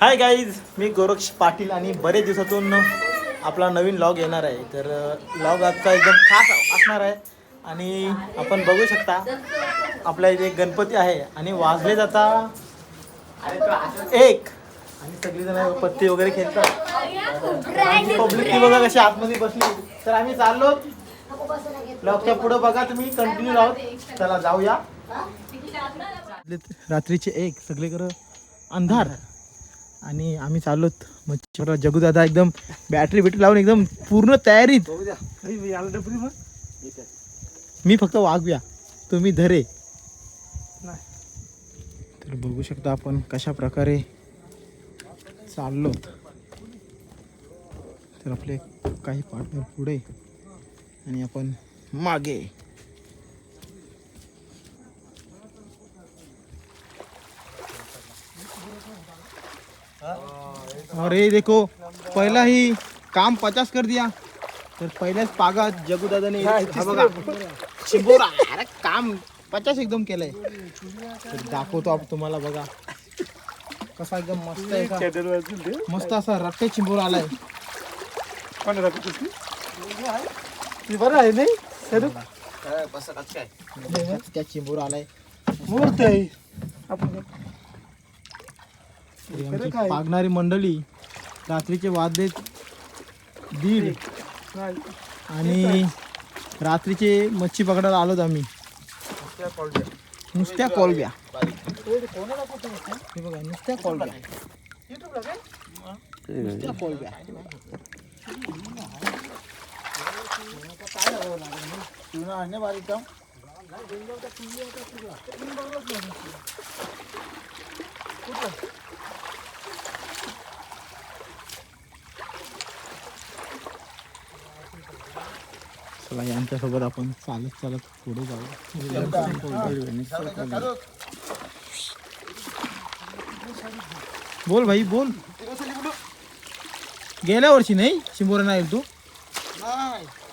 हाय guys मी गोरक्ष पाटील आणि बरेच दिवसातून आपला नवीन लॉग येणार आहे. तर लॉग आजचा एकदम खास असणार आहे. आणि आपण बघू शकता आपल्या इथे गणपती आहे आणि वाजले जाता एक. आणि सगळीजण पत्ती वगैरे खेळतात. पब्लिक ती बघा कशी आतमध्ये बसली. तर आम्ही चाललो. लॉगच्या पुढं बघा तुम्ही कंटिन्यू आहोत चला जाऊया. रात्रीचे एक सगळीकडं अंधार. आणि आम्ही चाललोत मच्छी जगू दादा एकदम बॅटरी बिटरी लावून एकदम पूर्ण तयारीत. मी फक्त वागव्या तुम्ही धरे. तर बघू शकता आपण कशा प्रकारे चाललो तर आपले काही पार्टनर पुढे. आणि आपण मागे. अरे देखो पहला ही काम पचास कर दिया। तर पहिल्याच पागा जगू दादाने हा बघा चिंबोरा अरे काम पचास एकदम केलंय तर दाखवतो आपण तुम्हाला बघा। कसा एकदम मस्त आहे का? मस्त असा रट्टे चिंबोर आलाय. बरं आहे नाही? सर? त्या चिंबोर आलाय. मूर्त आहे. आपण आमची पागणारी मंडळी रात्रीचे वाजले दीड. नाही आणि रात्रीचे मच्छी पकडायला आलोत आम्ही. नुसत्या कोलब्या. हे बघा नुसत्या कोलब्या. नुसत्या कोलब्या. चला यांच्यासोबत आपण चालत चालत पुढे जाऊ. बोल भाई बोल. गेल्या वर्षी नाही? शिंबोरा नाही तू?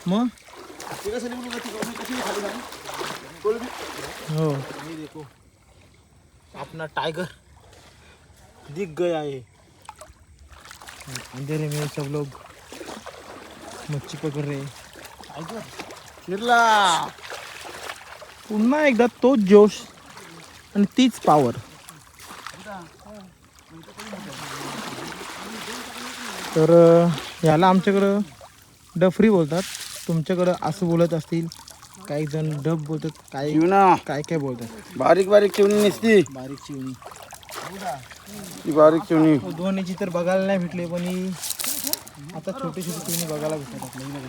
मग? हो. अपना टाइगर दिख गया है अंधेरे में सब लोग मच्छी पकड़ रहे हैं. फिरला पुन्हा एकदा तोच जोश आणि तीच पावर तर अं, याला आमच्याकडं डफरी बोलतात. तुमच्याकडं असं बोलत असतील काही जण डब बोलतात काही काय काय बोलतात. बारीक बारीक चिवणी निसती. बारीक चिवणी. बारीक चिवणी. उद्वण्याची तर बघायला नाही भेटले पण ही आता छोटी छोटी चिवणी बघायला भेटतात आपल्याला.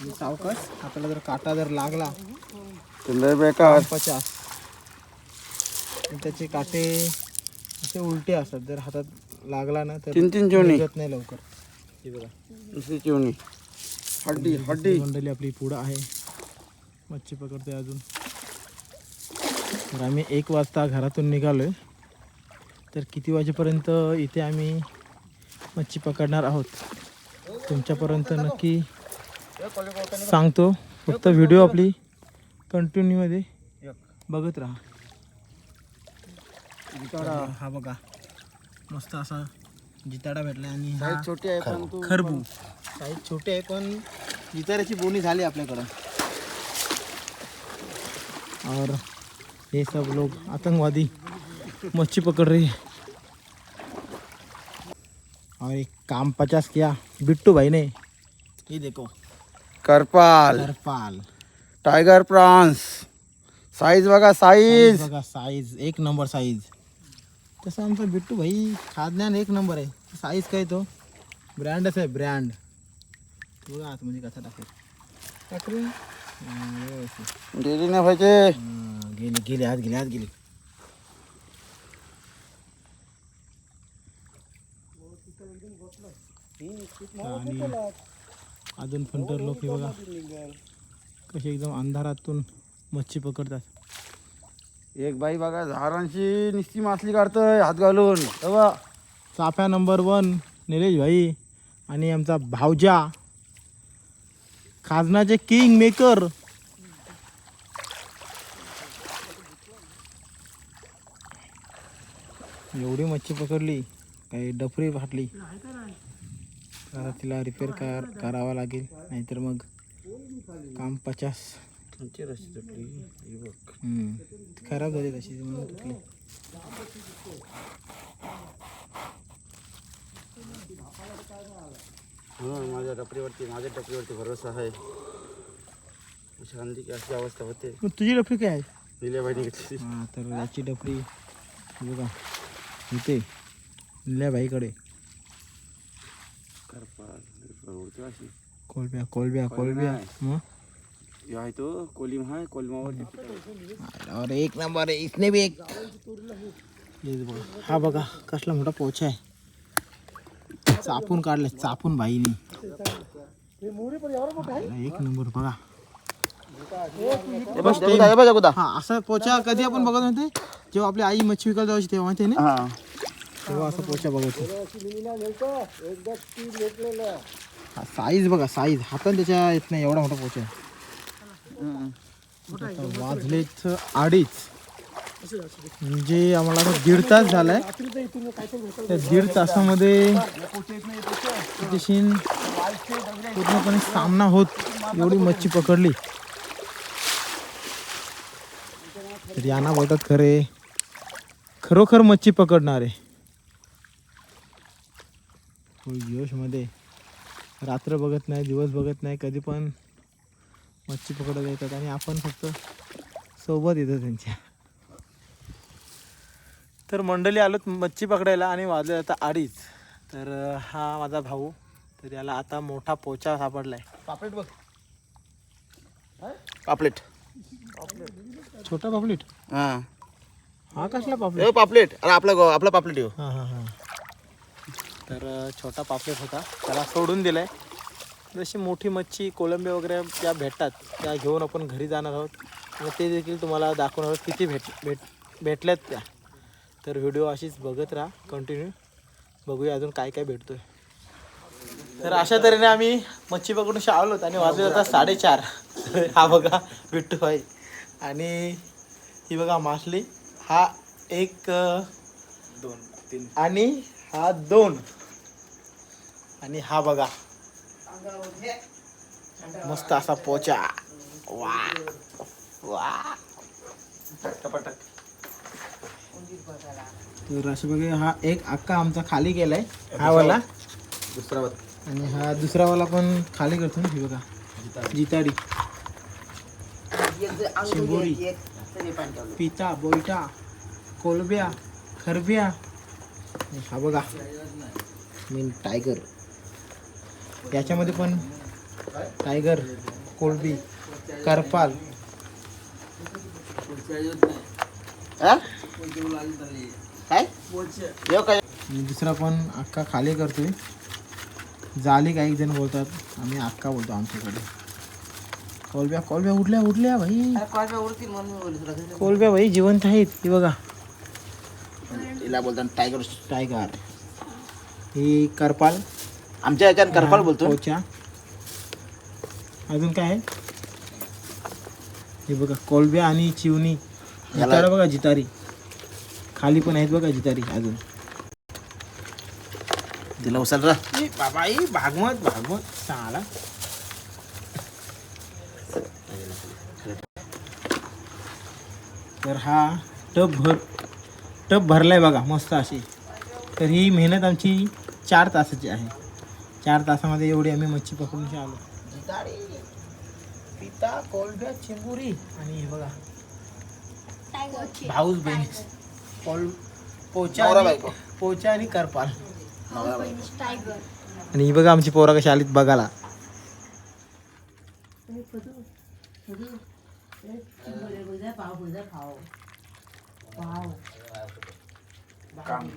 आणि सावकाश. आपल्याला जर काटा जर लागला ते लय बेकार. पचास आणि त्याचे काटे असे उलटे असतात. जर हातात लागला ना तर तीन तीन चिवणी. निघत नाही लवकर. हे बघा. नुसती चिवणी. हड्डी हड्डी. मंडळी आपली पुढं आहे. मच्छी पकडते अजून. तर आम्ही एक वाजता घरातून निघालोय. तर किती वाजेपर्यंत इथे आम्ही मच्छी पकडणार आहोत? तुमच्यापर्यंत नक्की सांगतो फक्त व्हिडिओ आपली कंटिन्यूमध्ये बघत राहा. हा बघा. मस्त असा जिताडा भेटला आणि हा छोटी आहे पण तू खरबू. साईज छोटे आहे पण जिताऱ्याची बोनी झाली आपल्याकडं. और ये सब लोग आतंकवादी मच्छी पकड़ रहे हैं। और एक काम पचास किया बिट्टू भाई ने। ये देखो. Karpal Harpal tiger prawns size बघा साईज बघा साईज एक नंबर साईज तसं आमचा बिट्टू भाई खाज्ञान एक नंबर आहे. साईज काय तो? ब्रँडच आहे ब्रँड बघा आतमध्ये कसा टाकेल. टाकले. डेली नाही पाहिजे हाँ, गेली गेली आत गेली आत गेली. आणि अजून तर लोक हे बघा. कसे एकदम अंधारातून मच्छी पकडतात. एक बाई बघा झाडांची निस्ती मासली काढतोय हात घालून. तेव्हा चाफ्या नंबर वन निलेश भाई आणि आमचा भावजा खाजनाचे किंग मेकर. एवढी मच्छी पकडली काही डफरी फाटली. आता तिला रिपेअर कर करावा लागेल नाहीतर मग काम पचास. खराब झाली तशी म्हणून तुटली. हा माझ्या टपरीवरती माझ्या टपरीवरती भरोसा आहे. शांती अशी अवस्था होते. मग तुझी डफरी काय? आहे दिल्या बाईने घेतली. हा तर याची डफरी बघा इथे निल्या अशी कोलब्या कोलब्या कोलब्या. मग हे आहे तो कोलिम आहे कोलिमावर एक नंबर आहे इसने भी एक. हे बघा हा बघा कसला मोठा पोचा आहे. चापून काढले चापून बाईने एक नंबर बघा. हा असा पोचा कधी आपण बघत होते जेव्हा आपली आई मच्छी विकायला जायची तेव्हा माहिती आहे ना? हा. तेव्हा असा पोचा बघायचो. हा साईज बघा साईज हाताने त्याच्या येत नाही एवढा मोठा पोचा आहे आता वाजलेत अडीच. म्हणजे आम्हाला आता दीड तास झालाय. त्या दीड तासामध्ये पूर्णपणे सामना होत. एवढी मच्छी पकडली. तर यांना बोलतात खरे खरोखर मच्छी पकडणारे. फुल जोशमध्ये. रात्र बघत नाही दिवस बघत नाही कधी पण मच्छी पकडत येतात आणि आपण फक्त सोबत येतो त्यांच्या. तर मंडळी आलोत मच्छी पकडायला आणि वाजले आता अडीच. तर हा माझा भाऊ तर याला आता मोठा पोचा सापडलाय. पापलेट बघ. पापलेट. छोटा पापलेट? हा. हा कसला पापलेट? पापलेट. अरे आपला गो- आपला पापलेट येऊ. हां हां हां. तर छोटा पापलेट होता. त्याला सोडून दिलाय. जशी मोठी मच्छी कोलंबी वगैरे त्या भेटतात त्या घेऊन आपण घरी जाणार आहोत. आणि ते देखील तुम्हाला दाखवणार आहोत किती भेट भेट भेटल्यात त्या. तर व्हिडिओ अशीच बघत राहा कंटिन्यू बघूया अजून काय काय भेटतोय. तर अशा तऱ्हेने आम्ही मच्छी पकडून शाळलोत आणि वाजले आता साडेचार. हा बघा बिट्टू आहे आणि ही बघा मासली हा एक दोन तीन. आणि हा दोन. आणि हा बघा. मस्त असा पोचा. वा. तर अशा बघा हा एक अक्का आमचा खाली गेलाय. हा वाला. दुसरा बघ. आणि हा दुसरा वाला पण खाली करतो ना हे बघा. जिताडी. शिंगोरी. पिता बोईटा कोलब्या खरब्या हा बघा. मीन टायगर याच्यामध्ये पण टायगर कोलबी करपाल. हा? काय? दुसरा पण अक्का खाली करतोय. जाली काही जण बोलतात. आम्ही अक्का बोलतो आमच्याकडे. कोलब्या कोलब्या उठल्या उठल्या भाई. कोलब्या भाई जिवंत आहेत. ही बघा. तिला बोलतात टायगर टायगर ही करपाल. आमच्या याच्यात करपाल बोलतो अजून काय आहे? हे बघा कोलब्या आणि चिवणी. जितारा बघा जितारी. खाली पण आहेत बघा जितारी अजून. तिला उचल रा ए, बाबा ए, भागवत भागवत साला. तर हा टप भर टप भरलाय बघा मस्त अशी. तर ही मेहनत आमची चार तासाची आहे. चार तासामध्ये एवढी आम्ही मच्छी पकडून आलो. पिता कोलब्या चिंबुरी आणि हे बघा. भाऊस बहीण कोल पोचा. पोचा आणि करपाल. आणि ही बघा आमची पोरं कशी आलीत बघायला. काम